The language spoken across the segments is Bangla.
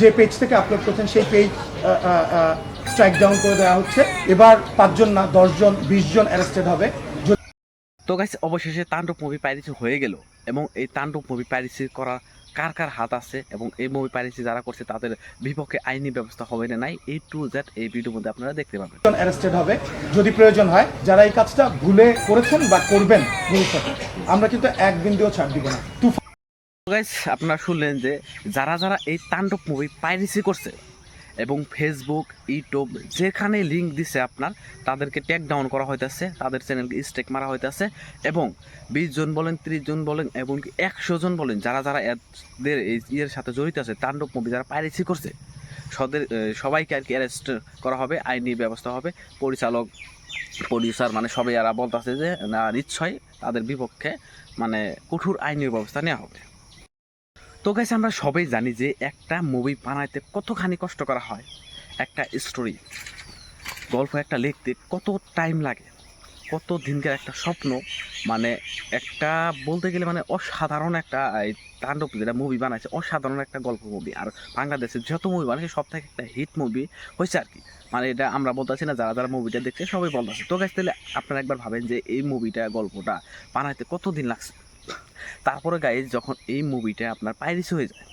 যে পেজ থেকে আপলোড করছেন সেই পেজ স্ট্রাইক ডাউন করে দেওয়া হচ্ছে। এবার পাঁচজন না দশজন বিশ জন অ্যারেস্টেড হবে। তো গাইস অবশেষে তাণ্ডব মুভি পাইরেসি হয়ে গেল এবং এই তাণ্ডব মুভি পাইরেসি করা কার কার হাত আছে এবং এই মুভি পাইরেসি যারা করছে তাদের বিপক্ষে আইনি ব্যবস্থা হবে না নাই? এই টু জেড এই ভিডিওর মধ্যে আপনারা দেখতে পাবেন। অ্যারেস্টেড হবে। যদি প্রয়োজন হয় যারা এই কাজটা ভুলে করেছেন বা করবেন ভবিষ্যতে আমরা কিন্তু এক বিন্দুও ছাড় দিব না। গাইস আপনারা শুনলেন যে যারা যারা এই তাণ্ডব মুভি পাইরেসি করছে এবং ফেসবুক ইউটিউব যেখানে লিঙ্ক দিছে আপনার, তাদেরকে ট্যাগ ডাউন করা হইতেছে, তাদের চ্যানেলকে স্টেক মারা হইতেছে এবং বিশ জন বলেন, ত্রিশ জন বলেন এবং একশো জন বলেন, যারা যারা এদের এই ইয়ের সাথে জড়িত আছে, তাণ্ডব মুভি যারা পাইরেসি করছে, সদের সবাইকে আর কি অ্যারেস্ট করা হবে, আইনি ব্যবস্থা হবে, পরিচালক প্রডিউসার মানে সবাই এরা বলতেছে যে, না, নিশ্চয়ই তাদের বিপক্ষে মানে কঠোর আইনি ব্যবস্থা নেওয়া হবে। তো গাইছে আমরা সবাই জানি যে একটা মুভি বানাইতে কতখানি কষ্ট করা হয়। একটা স্টোরি গল্প, একটা লিখতে কত টাইম লাগে, কত দিনকার একটা স্বপ্ন মানে একটা বলতে গেলে মানে অসাধারণ একটা তাণ্ডব যেটা মুভি বানাইছে, অসাধারণ একটা গল্প মুভি আর বাংলাদেশের যত মুভি বানাইছে, সব থেকে একটা হিট মুভি হয়েছে আর কি। মানে এটা আমরা বলতেছি না, যারা যারা মুভিটা দেখছে সবাই বলতেছে। তো গাছ তাহলে আপনারা একবার ভাবেন যে এই মুভিটা গল্পটা বানাইতে কত দিন লাগছে? তারপরে গাইজ যখন এই মুভিটা আপনার পাইরিস হয়ে যায়,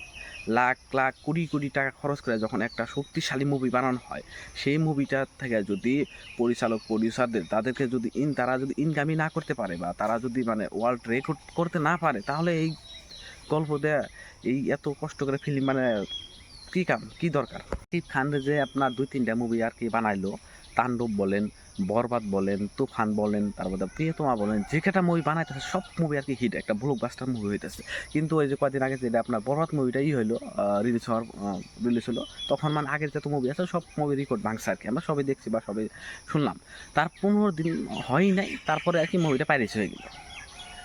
লাখ লাখ, কোটি কোটি টাকা খরচ করে যখন একটা শক্তিশালী মুভি বানানো হয়, সেই মুভিটা থেকে যদি পরিচালক প্রডিউসারদের তাদেরকে যদি ইন তারা যদি ইনকামই না করতে পারে বা তারা যদি মানে ওয়ার্ল্ড রেকর্ড করতে না পারে, তাহলে এই গল্প দেয়া, এই এত কষ্ট করে ফিল্ম মানে কী কাম? কী দরকার? সাকিব খান যে আপনার দুই, তিনটা মুভি আর কি বানাইলো, তাণ্ডব বলেন, বরবাদ বলেন, তুফান বলেন, তারপরে প্রিয়তমা বলেন, যে কটা মুভি বানাইতেছে, সব মুভি আর কি হিট একটা ব্লকবাস্টার মুভি হইতেছে। কিন্তু ওই যে কদিন আগে যেটা আপনার বরবাদ মুভিটা ই হইল রিলিজ হওয়ার রিলিজ হলো তখন মানে আগের যত মুভি আছে, সব মুভি রেকর্ড ভাঙছে আর কি। আমরা সবাই দেখছি বা সবাই শুনলাম। তার পনেরো দিন হয় নাই, তারপরে আর কি মুভিটা পাইরেস হয়ে গেল।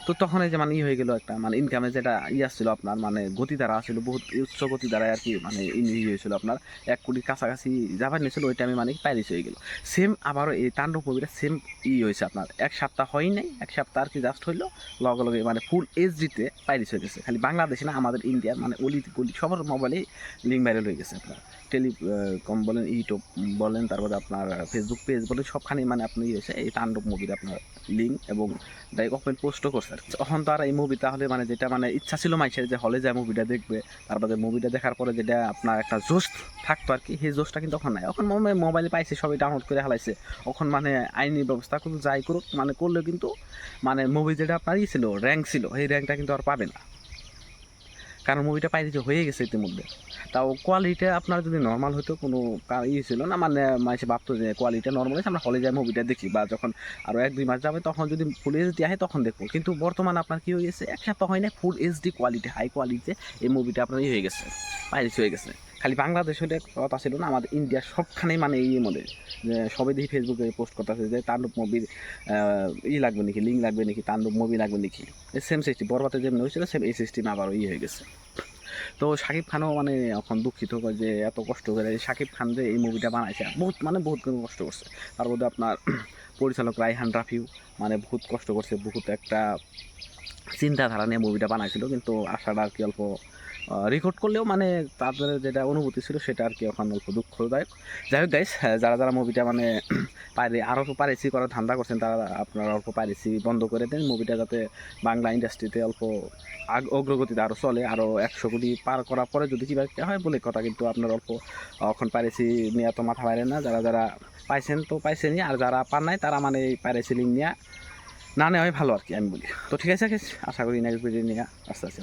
তো তখন এই যে মানে ই হয়ে গেল একটা মানে ইনকামে যেটা ই আসছিল আপনার মানে গতি দ্বারা আসছিল, বহুত উচ্চ গতি দ্বারা আর কি মানে ই হয়েছিল আপনার। এক কোটির কাছাকাছি যাবার নিয়েছিল, ওই টাইমে মানে পাইরিস হয়ে গেল। সেম আবারও এই তাণ্ডব মুভিটা সেম ই হয়েছে আপনার। এক সপ্তাহ হয় নাই, এক সপ্তাহ আর কি জাস্ট হইল, লগে লগে মানে ফুল এইচডিতে পাইরিস হয়ে গেছে। খালি বাংলাদেশে না, আমাদের ইন্ডিয়ার মানে অলি গলি সবার মোবাইলেই লিঙ্ক ভাইরাল হয়ে গেছে আপনার। টেলি কম বলেন ইউটিউব বলেন, তারপরে আপনার ফেসবুক পেজ বলেন সবখানে মানে আপনি হয়েছে, এই তাণ্ডব মুভির আপনার লিঙ্ক এবং ডাইরেক্ট ওপেন পোস্টও করছে তখন তো আর এই মুভি তাহলে মানে যেটা মানে ইচ্ছা ছিল মাইসের যে হলে যায় মুভিটা দেখবে তারপরে মুভিটা দেখার পরে যেটা আপনার একটা জোশ থাকতো আর কি, সেই জোশটা কিন্তু তখন নাই। এখন মোবাইলে পাইছে, সবাই ডাউনলোড করে হালাইছে। এখন মানে আইনি ব্যবস্থা কিন্তু যাই করুক মানে করলেও কিন্তু মানে মুভি যেটা আপনার ই ছিল র্যাঙ্ক ছিল সেই র্যাঙ্কটা কিন্তু আর পাবে না। কারণ মুভিটা পাইরেছে হয়ে গেছে ইতিমধ্যে। তাও কোয়ালিটিটা আপনার যদি নর্মাল হতো কোনো ইয়ে ছিল না মানে মাসে ভাবতো যে কোয়ালিটিটা নর্মাল আছে আমরা হলে যাই মুভিটা দেখি, বা যখন আরও এক দুই মাস যাবে, তখন যদি ফুল এইচডি আসে, তখন দেখব। কিন্তু বর্তমানে আপনার কী হয়ে গেছে, এক সপ্তাহ হয় না ফুল এইচডি কোয়ালিটি হাই কোয়ালিটিতে এই মুভিটা আপনার ইয়ে হয়ে গেছে, পাইরেস হয়ে গেছে। খালি বাংলাদেশ হলে কথা ছিল না, আমাদের ইন্ডিয়ার সবখানেই মানে এই মধ্যে যে সবাই দেখি ফেসবুকে পোস্ট করতেছে যে তাণ্ডব মুভির ই লাগবে নাকি লিঙ্ক লাগবে নাকি, তাণ্ডব মুভি লাগবে নাকি। সেম সিস্টেম বরবাতে যেমন হয়েছিল সেম এই সিস্টেম আবারও ইয়ে হয়ে গেছে। তো শাকিব খানও মানে এখন দুঃখিত যে এত কষ্ট করে শাকিব খান যে এই মুভিটা বানাইছে, বহুত মানে বহুত কষ্ট করছে। তার মধ্যে আপনার পরিচালক রাইহান রাফিউ মানে বহুত কষ্ট করছে, বহুত একটা চিন্তাধারা নিয়ে মুভিটা বানাইছিল, কিন্তু আশাটা আর কি অল্প রেকর্ড করলেও মানে তাদের যেটা অনুভূতি ছিল সেটা আর কি এখন অল্প দুঃখদায়ক। যাই হোক গাইস যারা যারা মুভিটা মানে পাইরে আরও পাইরেসি করার ধান্দা করছেন, তারা আপনারা অল্প পাইরেসি বন্ধ করে দেন। মুভিটা যাতে বাংলা ইন্ডাস্ট্রিতে অল্প আগ অগ্রগতিতে আরও চলে আরও একশো কোটি পার করার পরে যদি কী হয় বলে কথা, কিন্তু আপনার অল্প এখন পাইরেসি নিয়ে তো মাথা বাইরে না। যারা যারা পাইছেন তো পাইছেনই, আর যারা পান নাই, তারা মানে এই পাইরেসি লিঙ্ক নিয়ে না নেওয়াই ভালো আর কি, আমি বলি। তো ঠিক আছে আশা করি নেক্সট ভিডিও নিয়ে আস্তে আস্তে